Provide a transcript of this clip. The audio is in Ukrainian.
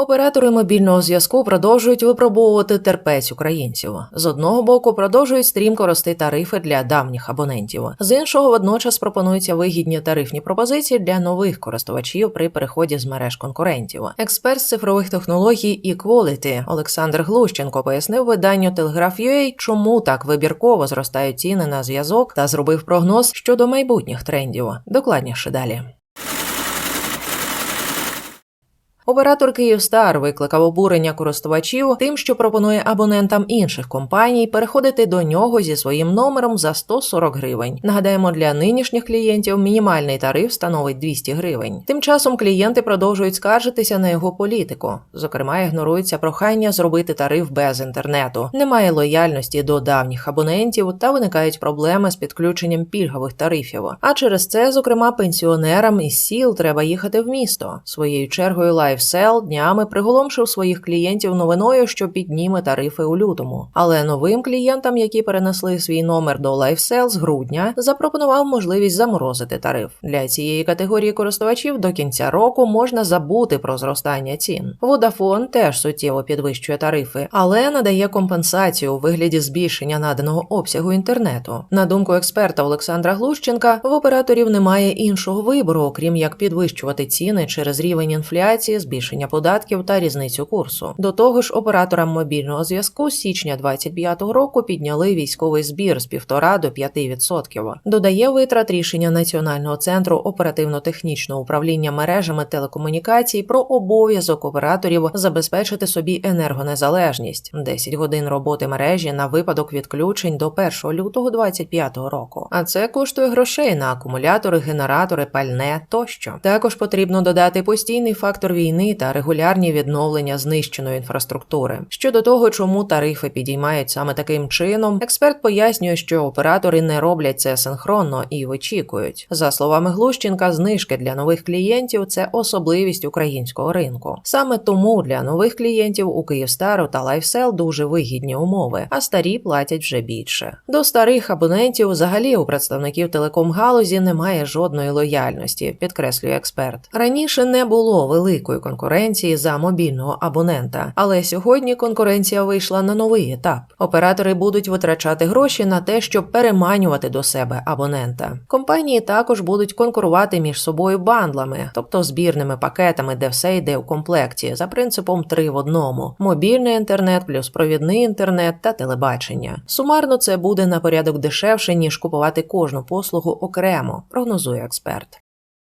Оператори мобільного зв'язку продовжують випробовувати терпець українців. З одного боку продовжують стрімко рости тарифи для давніх абонентів. З іншого, водночас пропонуються вигідні тарифні пропозиції для нових користувачів при переході з мереж конкурентів. Експерт з цифрових технологій Equality Олександр Глущенко пояснив виданню Telegraph.ua, чому так вибірково зростають ціни на зв'язок та зробив прогноз щодо майбутніх трендів. Докладніше далі. Оператор Київстар викликав обурення користувачів тим, що пропонує абонентам інших компаній переходити до нього зі своїм номером за 140 гривень. Нагадаємо, для нинішніх клієнтів мінімальний тариф становить 200 гривень. Тим часом клієнти продовжують скаржитися на його політику. Зокрема, ігнорується прохання зробити тариф без інтернету. Немає лояльності до давніх абонентів та виникають проблеми з підключенням пільгових тарифів. А через це, зокрема, пенсіонерам із сіл треба їхати в місто. Своєю чергою LiveSell днями приголомшив своїх клієнтів новиною, що підніме тарифи у лютому. Але новим клієнтам, які перенесли свій номер до LiveSell з грудня, запропонував можливість заморозити тариф. Для цієї категорії користувачів до кінця року можна забути про зростання цін. Vodafone теж суттєво підвищує тарифи, але надає компенсацію у вигляді збільшення наданого обсягу інтернету. На думку експерта Олександра Глущенка, в операторів немає іншого вибору, окрім як підвищувати ціни через рівень інфляції, збільшення податків та різницю курсу. До того ж, операторам мобільного зв'язку з січня 2025 року підняли військовий збір з 1,5 до 5%. Додає витрат рішення Національного центру оперативно-технічного управління мережами телекомунікацій про обов'язок операторів забезпечити собі енергонезалежність 10 годин роботи мережі на випадок відключень до 1 лютого 2025 року. А це коштує грошей на акумулятори, генератори, пальне тощо. Також потрібно додати постійний фактор війни та регулярні відновлення знищеної інфраструктури. Щодо того, чому тарифи підіймають саме таким чином, експерт пояснює, що оператори не роблять це синхронно і вичікують. За словами Глущенка, знижки для нових клієнтів це особливість українського ринку. Саме тому для нових клієнтів у Київстару та LiveSell дуже вигідні умови, а старі платять вже більше. До старих абонентів взагалі у представників телеком-галузі немає жодної лояльності, підкреслює експерт. Раніше не було великої конкуренції за мобільного абонента, але сьогодні конкуренція вийшла на новий етап. Оператори будуть витрачати гроші на те, щоб переманювати до себе абонента. Компанії також будуть конкурувати між собою бандлами, тобто збірними пакетами, де все йде в комплекті, за принципом три в одному: мобільний інтернет, плюс провідний інтернет та телебачення. Сумарно це буде на порядок дешевше ніж купувати кожну послугу окремо, прогнозує експерт.